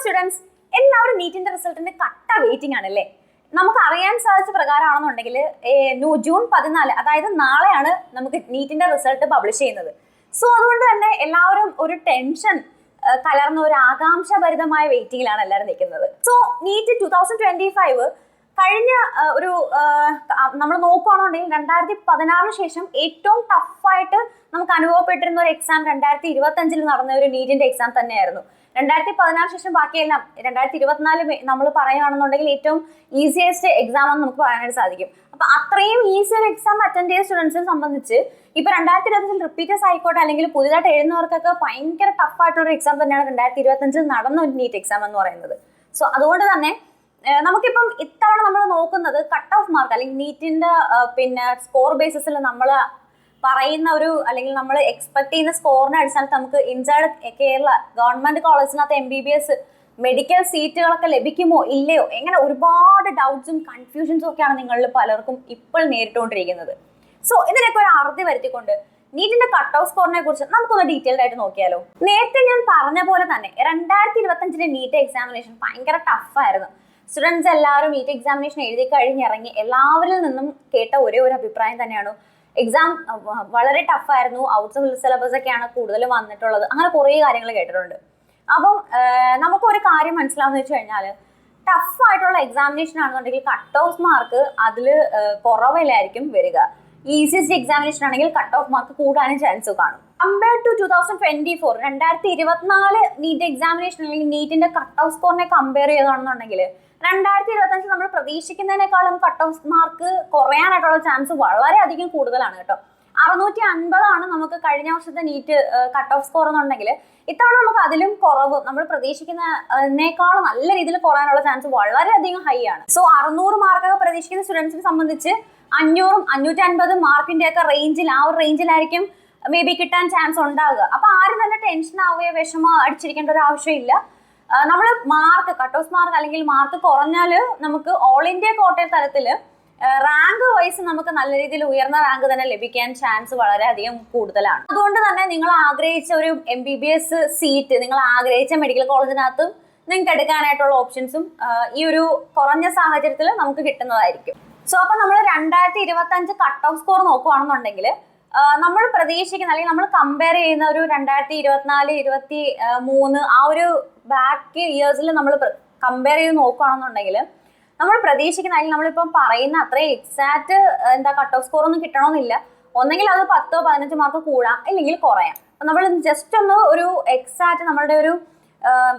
Students എല്ലാവരും നീറ്റിന്റെ റിസൾട്ടിന്റെ കട്ട waiting ആണല്ലേ? നമുക്ക് അറിയാൻ സാധിച്ച പ്രകാരമാണെന്നുണ്ടെങ്കിൽ ജൂൺ പതിനാല് അതായത് നാളെയാണ് നമുക്ക് നീറ്റിന്റെ റിസൾട്ട് പബ്ലിഷ് ചെയ്യുന്നത്. സോ അതുകൊണ്ട് തന്നെ എല്ലാവരും ഒരു ടെൻഷൻ കലർന്ന ഒരു ആകാംക്ഷഭരിതമായ വെയിറ്റിംഗിലാണ് എല്ലാവരും നിൽക്കുന്നത്. So NEET two thousand twenty five കഴിഞ്ഞ ഒരു നമ്മൾ നോക്കുകയാണെന്നുണ്ടെങ്കിൽ രണ്ടായിരത്തി പതിനാറിന് ശേഷം ഏറ്റവും ടഫായിട്ട് നമുക്ക് അനുഭവപ്പെട്ടിരുന്ന ഒരു എക്സാം രണ്ടായിരത്തി ഇരുപത്തി അഞ്ചിൽ നടന്ന ഒരു നീറ്റിന്റെ എക്സാം തന്നെയായിരുന്നു. രണ്ടായിരത്തി പതിനാറ് ശേഷം ബാക്കിയെല്ലാം രണ്ടായിരത്തി ഇരുപത്തിനാല് നമ്മൾ പറയുകയാണെന്നുണ്ടെങ്കിൽ ഏറ്റവും ഈസിയസ്റ്റ് എക്സാം എന്ന് നമുക്ക് പറയാനായിട്ട് സാധിക്കും. അപ്പൊ അത്രയും ഈസി ഒരു എക്സാം അറ്റൻഡ് ചെയ്ത സ്റ്റുഡൻസിനെ സംബന്ധിച്ച് ഇപ്പൊ രണ്ടായിരത്തി ഇരുപത്തഞ്ചിൽ റിപ്പീറ്റേഴ്സ് ആയിക്കോട്ടെ അല്ലെങ്കിൽ പുതിയതായിട്ട് എഴുതുന്നവർക്കൊക്കെ ഭയങ്കര ടഫായിട്ടുള്ള എക്സാം തന്നെയാണ് രണ്ടായിരത്തി ഇരുപത്തഞ്ചിൽ നടന്ന ഒരു നീറ്റ് എക്സാം എന്ന് പറയുന്നത്. സോ അതുകൊണ്ട് തന്നെ നമുക്കിപ്പം ഇത്തവണ നമ്മൾ നോക്കുന്നത് കട്ട് ഓഫ് മാർക്ക് അല്ലെങ്കിൽ നീറ്റിന്റെ പിന്നെ സ്കോർ ബേസിസിൽ നമ്മൾ പറയുന്ന ഒരു അല്ലെങ്കിൽ നമ്മൾ എക്സ്പെക്ട് ചെയ്യുന്ന സ്കോറിന്റെ അടിസ്ഥാനത്തിൽ നമുക്ക് inside Kerala government കോളേജിനകത്ത് M B B S medical സീറ്റുകളൊക്കെ ലഭിക്കുമോ ഇല്ലയോ? എങ്ങനെ ഒരുപാട് ഡൗട്ട്സും കൺഫ്യൂഷൻസും ഒക്കെയാണ് നിങ്ങളിൽ പലർക്കും ഇപ്പോൾ നേരിട്ടുകൊണ്ടിരിക്കുന്നത്. സോ ഇതിനൊക്കെ ഒരു അറുതി വരുത്തിക്കൊണ്ട് നീറ്റിന്റെ കട്ട് ഓഫ് സ്കോറിനെ കുറിച്ച് നമുക്കൊന്ന് ഡീറ്റെയിൽഡ് ആയിട്ട് നോക്കിയാലോ. നേരത്തെ ഞാൻ പറഞ്ഞ പോലെ തന്നെ രണ്ടായിരത്തി ഇരുപത്തഞ്ചിന്റെ നീറ്റ് എക്സാമിനേഷൻ ഭയങ്കര ടഫായിരുന്നു സ്റ്റുഡൻസ് എല്ലാവരും നീറ്റ് എക്സാമിനേഷൻ എഴുതി കഴിഞ്ഞിറങ്ങി എല്ലാവരിൽ നിന്നും കേട്ട ഒരേ ഒരു അഭിപ്രായം തന്നെയാണ്. എക്സാം വളരെ ടഫായിരുന്നു ഔട്ട് ഓഫ് സിലബസ് ഒക്കെയാണ് കൂടുതലും വന്നിട്ടുള്ളത്. അങ്ങനെ കുറേ കാര്യങ്ങൾ കേട്ടിട്ടുണ്ട്. അപ്പം നമുക്ക് ഒരു കാര്യം മനസ്സിലാവുന്ന വെച്ച് കഴിഞ്ഞാൽ ടഫ് ആയിട്ടുള്ള എക്സാമിനേഷൻ ആണെന്നുണ്ടെങ്കിൽ കട്ട് ഓഫ് മാർക്ക് അതിൽ കുറവിലായിരിക്കും വരിക. ഈസിയസ്റ്റ് എക്സാമിനേഷൻ ആണെങ്കിൽ കട്ട് ഓഫ് മാർക്ക് കൂടാനും ചാൻസ് കാണും. Compare to two thousand twenty four രണ്ടായിരത്തി ഇരുപത്തിനാല് നീറ്റ് എക്സാമിനേഷൻ അല്ലെങ്കിൽ നീറ്റിന്റെ കട്ട് ഓഫ് സ്കോറിനെ കമ്പയർ ചെയ്താണെന്നുണ്ടെങ്കിൽ രണ്ടായിരത്തി ഇരുപത്തഞ്ച് നമ്മൾ പ്രതീക്ഷിക്കുന്നതിനേക്കാളും കട്ട് ഓഫ് മാർക്ക് കുറയാനായിട്ടുള്ള ചാൻസ് വളരെ അധികം കൂടുതലാണ് കേട്ടോ. അറുന്നൂറ്റി അൻപതാണ് നമുക്ക് കഴിഞ്ഞ വർഷത്തെ നീറ്റ് കട്ട് ഓഫ് സ്കോർ എന്നുണ്ടെങ്കിൽ ഇത്തവണ നമുക്ക് അതിലും കുറവ്. നമ്മൾ പ്രതീക്ഷിക്കുന്നതിനേക്കാളും നല്ല രീതിയിൽ കുറയാനുള്ള ചാൻസ് വളരെയധികം ഹൈ ആണ്. സോ അറുന്നൂറ് മാർക്കൊക്കെ പ്രതീക്ഷിക്കുന്ന സ്റ്റുഡൻസിനെ സംബന്ധിച്ച് അഞ്ഞൂറും അഞ്ഞൂറ്റി അൻപതും മാർക്കിന്റെ ഒക്കെ റേഞ്ചിൽ ആ ഒരു റേഞ്ചിലായിരിക്കും മേ ബി കിട്ടാൻ ചാൻസ് ഉണ്ടാവുക. അപ്പൊ ആരും തന്നെ ടെൻഷൻ ആവുകയോ വിഷമോ അടിച്ചിരിക്കേണ്ട ഒരു ആവശ്യമില്ല. നമ്മൾ മാർക്ക് കട്ട് ഓഫ് മാർക്ക് അല്ലെങ്കിൽ മാർക്ക് കുറഞ്ഞാൽ നമുക്ക് ഓൾ ഇന്ത്യ കോട്ടയ തലത്തിൽ റാങ്ക് വൈസ് നമുക്ക് നല്ല രീതിയിൽ ഉയർന്ന റാങ്ക് തന്നെ ലഭിക്കാൻ ചാൻസ് വളരെയധികം കൂടുതലാണ്. അതുകൊണ്ട് തന്നെ നിങ്ങൾ ആഗ്രഹിച്ച ഒരു M B B S seat നിങ്ങൾ ആഗ്രഹിച്ച മെഡിക്കൽ കോളേജിനകത്തും നിങ്ങൾക്ക് എടുക്കാനായിട്ടുള്ള ഓപ്ഷൻസും ഈ ഒരു കുറഞ്ഞ സാഹചര്യത്തിൽ നമുക്ക് കിട്ടുന്നതായിരിക്കും. സോ അപ്പൊ നമ്മൾ രണ്ടായിരത്തി ഇരുപത്തി അഞ്ച് കട്ട് ഓഫ് സ്കോർ നോക്കുകയാണെന്നുണ്ടെങ്കിൽ നമ്മൾ പ്രതീക്ഷിക്കുന്ന അല്ലെങ്കിൽ നമ്മൾ കമ്പയർ ചെയ്യുന്ന ഒരു രണ്ടായിരത്തി ഇരുപത്തിനാല് ഇരുപത്തി മൂന്ന് ആ ഒരു ബാക്ക് ഇയേഴ്സിൽ നമ്മൾ കമ്പയർ ചെയ്ത് നോക്കുകയാണെന്നുണ്ടെങ്കിൽ നമ്മൾ പ്രതീക്ഷിക്കുന്ന അല്ലെങ്കിൽ നമ്മളിപ്പം പറയുന്ന അത്രയും എക്സാക്ട് എന്താ കട്ട് ഓഫ് സ്കോർ ഒന്നും കിട്ടണമെന്നില്ല. ഒന്നെങ്കിൽ അത് പത്തോ പതിനഞ്ചോ മാർക്ക് കൂടാം ഇല്ലെങ്കിൽ കുറയാം. അപ്പം നമ്മൾ ജസ്റ്റ് ഒന്ന് ഒരു എക്സാക്ട് നമ്മളുടെ ഒരു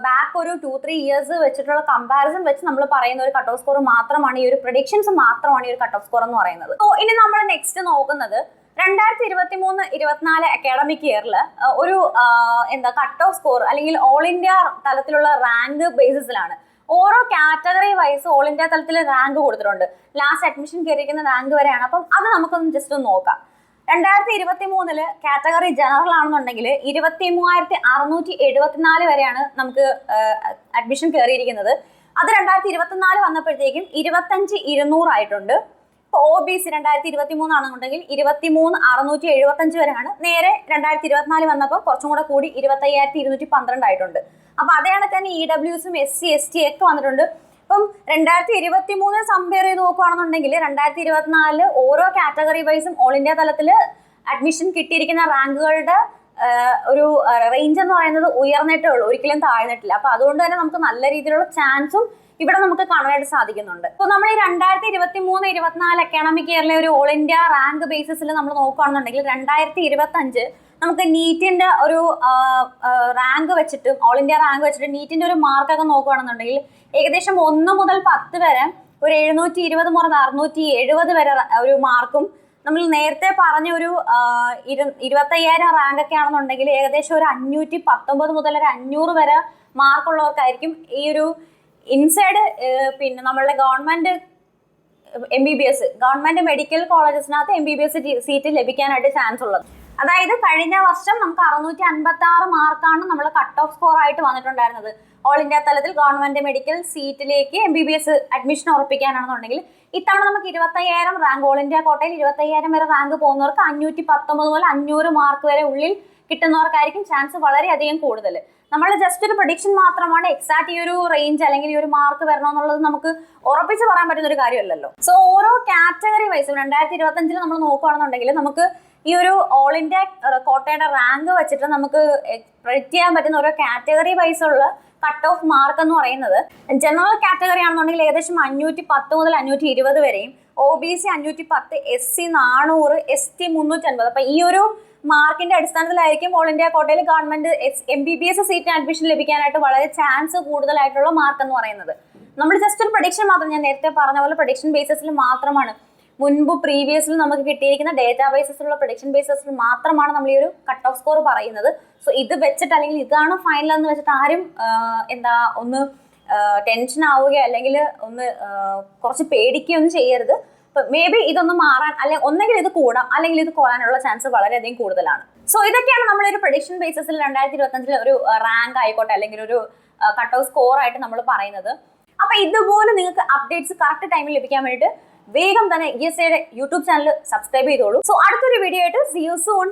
ബാക്ക് ഒരു ടു ത്രീ ഇയേഴ്സ് വെച്ചിട്ടുള്ള കമ്പാരിസൺ വെച്ച് നമ്മൾ പറയുന്ന ഒരു കട്ട് ഓഫ് സ്കോർ മാത്രമാണ് ഈ ഒരു പ്രഡിക്ഷൻസ് മാത്രമാണ് ഈ ഒരു കട്ട് ഓഫ് സ്കോർ എന്ന് പറയുന്നത്. സോ ഇനി നമ്മൾ നെക്സ്റ്റ് നോക്കുന്നത് രണ്ടായിരത്തി ഇരുപത്തി മൂന്ന് ഇരുപത്തിനാല് അക്കാഡമിക് ഇയറിൽ ഒരു എന്താ കട്ട് ഓഫ് സ്കോർ അല്ലെങ്കിൽ ഓൾ ഇന്ത്യ തലത്തിലുള്ള റാങ്ക് ബേസിസിലാണ് ഓരോ കാറ്റഗറി വൈസ് ഓൾ ഇന്ത്യ തലത്തിൽ റാങ്ക് കൊടുത്തിട്ടുണ്ട്. ലാസ്റ്റ് അഡ്മിഷൻ കയറിയിരിക്കുന്ന റാങ്ക് വരെയാണ്. അപ്പം അത് നമുക്കൊന്ന് ജസ്റ്റ് ഒന്ന് നോക്കാം. രണ്ടായിരത്തി ഇരുപത്തി മൂന്നിൽ കാറ്റഗറി ജനറൽ ആണെന്നുണ്ടെങ്കിൽ ഇരുപത്തി മൂവായിരത്തി അറുന്നൂറ്റി എഴുപത്തിനാല് വരെയാണ് നമുക്ക് അഡ്മിഷൻ കയറിയിരിക്കുന്നത്. അത് രണ്ടായിരത്തി ഇരുപത്തിനാല് വന്നപ്പോഴത്തേക്കും ഇരുപത്തഞ്ച് ഇരുന്നൂറായിട്ടുണ്ട് ഇപ്പോൾ ഒ ബി സി രണ്ടായിരത്തി ഇരുപത്തി മൂന്നാണെന്നുണ്ടെങ്കിൽ ഇരുപത്തി മൂന്ന് അറുന്നൂറ്റി എഴുപത്തഞ്ച് വരെയാണ്. നേരെ രണ്ടായിരത്തി ഇരുപത്തിനാല് വന്നപ്പോൾ കുറച്ചും കൂടെ കൂടി ഇരുപത്തയ്യായിരത്തി ഇരുന്നൂറ്റി പന്ത്രണ്ട് ആയിട്ടുണ്ട് അപ്പോൾ അതേ കണക്ക് തന്നെ ഇ ഡബ്ല്യുസും എസ് സി എസ് ടി ഒക്കെ വന്നിട്ടുണ്ട്. ഇപ്പം രണ്ടായിരത്തി ഇരുപത്തി മൂന്ന് കമ്പയർ ചെയ്ത് നോക്കുകയാണെന്നുണ്ടെങ്കിൽ രണ്ടായിരത്തി ഇരുപത്തിനാലിൽ ഓരോ കാറ്റഗറി വൈസും ഓൾ ഇന്ത്യ തലത്തിൽ അഡ്മിഷൻ കിട്ടിയിരിക്കുന്ന റാങ്കുകളുടെ ഒരു റേഞ്ച് എന്ന് പറയുന്നത് ഉയർന്നിട്ടേ ഉള്ളൂ. ഒരിക്കലും താഴ്ന്നിട്ടില്ല. അപ്പൊ അതുകൊണ്ട് തന്നെ നമുക്ക് നല്ല രീതിയിലുള്ള ചാൻസും ഇവിടെ നമുക്ക് കാണാനായിട്ട് സാധിക്കുന്നുണ്ട്. അപ്പോൾ നമ്മൾ ഈ രണ്ടായിരത്തി ഇരുപത്തി മൂന്ന് ഇരുപത്തിനാല് അക്കാഡമിക് ഇയറിലെ ഒരു ഓൾ ഇന്ത്യ റാങ്ക് ബേസിസിൽ നമ്മൾ നോക്കുകയാണെന്നുണ്ടെങ്കിൽ രണ്ടായിരത്തി ഇരുപത്തി അഞ്ച് നമുക്ക് നീറ്റിന്റെ ഒരു റാങ്ക് വെച്ചിട്ട് ഓൾ ഇന്ത്യ റാങ്ക് വെച്ചിട്ട് നീറ്റിന്റെ ഒരു മാർക്കൊക്കെ നോക്കുകയാണെന്നുണ്ടെങ്കിൽ ഏകദേശം ഒന്ന് മുതൽ പത്ത് വരെ ഒരു എഴുന്നൂറ്റി ഇരുപത് മുതൽ അറുന്നൂറ്റി എഴുപത് വരെ ഒരു മാർക്കും നമ്മൾ നേരത്തെ പറഞ്ഞ ഒരു ഇരു ഇരുപത്തയ്യായിരം റാങ്ക് ഒക്കെ ആണെന്നുണ്ടെങ്കിൽ ഏകദേശം ഒരു അഞ്ഞൂറ്റി പത്തൊമ്പത് മുതൽ ഒരു അഞ്ഞൂറ് വരെ മാർക്കുള്ളവർക്കായിരിക്കും ഈ ഒരു ഇൻസൈഡ് പിന്നെ നമ്മളുടെ government M B B S government medical കോളേജസിനകത്ത് M B B S seat ലഭിക്കാനായിട്ട് chance ഉള്ളത്. അതായത് കഴിഞ്ഞ വർഷം നമുക്ക് അറുന്നൂറ്റി അൻപത്തി ആറ് മാർക്കാണ് നമ്മൾ കട്ട് ഓഫ് സ്കോർ ആയിട്ട് വന്നിട്ടുണ്ടായിരുന്നത്. ഓൾ ഇന്ത്യ തലത്തിൽ ഗവൺമെന്റ് മെഡിക്കൽ സീറ്റിലേക്ക് M B B S admission ഉറപ്പിക്കാനാണെന്നുണ്ടെങ്കിൽ ഇത്തവണ നമുക്ക് ഇരുപത്തയ്യായിരം റാങ്ക് ഓൾ ഇന്ത്യ കോട്ടയിൽ ഇരുപത്തയ്യായിരം വരെ റാങ്ക് പോകുന്നവർക്ക് അഞ്ഞൂറ്റി പത്തൊമ്പത് മുതൽ അഞ്ഞൂറ് മാർക്ക് വരെ ഉള്ളിൽ കിട്ടുന്നവർക്കായിരിക്കും ചാൻസ് വളരെയധികം കൂടുതൽ. നമ്മൾ ജസ്റ്റ് ഒരു പ്രൊഡിക്ഷൻ മാത്രമാണ് എക്സാക്ട് ഈ ഒരു റേഞ്ച് അല്ലെങ്കിൽ ഈ ഒരു മാർക്ക് വരണമെന്നുള്ളത് നമുക്ക് ഉറപ്പിച്ച് പറയാൻ പറ്റുന്ന ഒരു കാര്യമല്ലല്ലോ. സോ ഓരോ കാറ്റഗറി വൈസ് രണ്ടായിരത്തി ഇരുപത്തി അഞ്ചിൽ നമ്മൾ നോക്കുകയാണെന്നുണ്ടെങ്കിൽ നമുക്ക് ഈ ഒരു ഓൾ ഇന്ത്യ കോട്ടയുടെ റാങ്ക് വെച്ചിട്ട് നമുക്ക് പ്രെഡിക്റ്റ് ചെയ്യാൻ പറ്റുന്ന ഓരോ കാറ്റഗറി വൈസ് ഉള്ള കട്ട് ഓഫ് മാർക്ക് എന്ന് പറയുന്നത് ജനറൽ കാറ്റഗറി ആണെന്നുണ്ടെങ്കിൽ ഏകദേശം അഞ്ഞൂറ്റി പത്ത് മുതൽ അഞ്ഞൂറ്റി ഇരുപത് വരെയും ഒ ബി സി അഞ്ഞൂറ്റി പത്ത് എസ് സി നാനൂറ് എസ് ടി മുന്നൂറ്റി അൻപത് അപ്പൊ ഈ ഒരു മാർക്കിന്റെ അടിസ്ഥാനത്തിലായിരിക്കും ഓൾ ഇന്ത്യ കോട്ടയിൽ government M B B S സീറ്റിന് അഡ്മിഷൻ ലഭിക്കാനായിട്ട് വളരെ ചാൻസ് കൂടുതലായിട്ടുള്ള മാർക്ക് എന്ന് പറയുന്നത്. നമ്മൾ ജസ്റ്റ് ഒരു പ്രൊഡിക്ഷൻ മാത്രം ഞാൻ നേരത്തെ പറഞ്ഞ പോലെ പ്രൊഡിക്ഷൻ ബേസിസിൽ മാത്രമാണ്. മുൻപ് പ്രീവിയസിൽ നമുക്ക് കിട്ടിയിരിക്കുന്ന ഡേറ്റാ ബേസിസിലുള്ള പ്രൊഡിക്ഷൻ ബേസിസിൽ മാത്രമാണ് നമ്മൾ ഈ ഒരു കട്ട് ഓഫ് സ്കോർ പറയുന്നത്. സോ ഇത് വെച്ചിട്ട് അല്ലെങ്കിൽ ഇതാണ് ഫൈനൽ എന്ന് വെച്ചിട്ട് ആരും എന്താ ഒന്ന് ടെൻഷൻ ആവുകയോ അല്ലെങ്കിൽ ഒന്ന് കുറച്ച് പേടിക്കുകയൊന്നും ചെയ്യരുത്. മേ ബി ഇതൊന്ന് മാറാൻ അല്ലെങ്കിൽ ഒന്നെങ്കിൽ ഇത് കൂടാം അല്ലെങ്കിൽ ഇത് കുറയാനുള്ള ചാൻസ് വളരെയധികം കൂടുതലാണ്. സോ ഇതൊക്കെയാണ് നമ്മളൊരു പ്രഡിക്ഷൻ ബേസിസിൽ രണ്ടായിരത്തി ഇരുപത്തഞ്ചിൽ ഒരു റാങ്ക് ആയിക്കോട്ടെ അല്ലെങ്കിൽ ഒരു കട്ട് ഔട്ട് സ്കോർ ആയിട്ട് നമ്മൾ പറയുന്നത്. അപ്പൊ ഇതുപോലെ നിങ്ങൾക്ക് അപ്ഡേറ്റ്സ് കറക്റ്റ് ടൈമിൽ ലഭിക്കാൻ വേണ്ടിയിട്ട് വേഗം തന്നെ ഇ എസ് ഐയുടെ യൂട്യൂബ് ചാനൽ സബ്സ്ക്രൈബ് ചെയ്തോളൂ. സോ അടുത്തൊരു വീഡിയോ ആയിട്ട് സി യു സൂൺ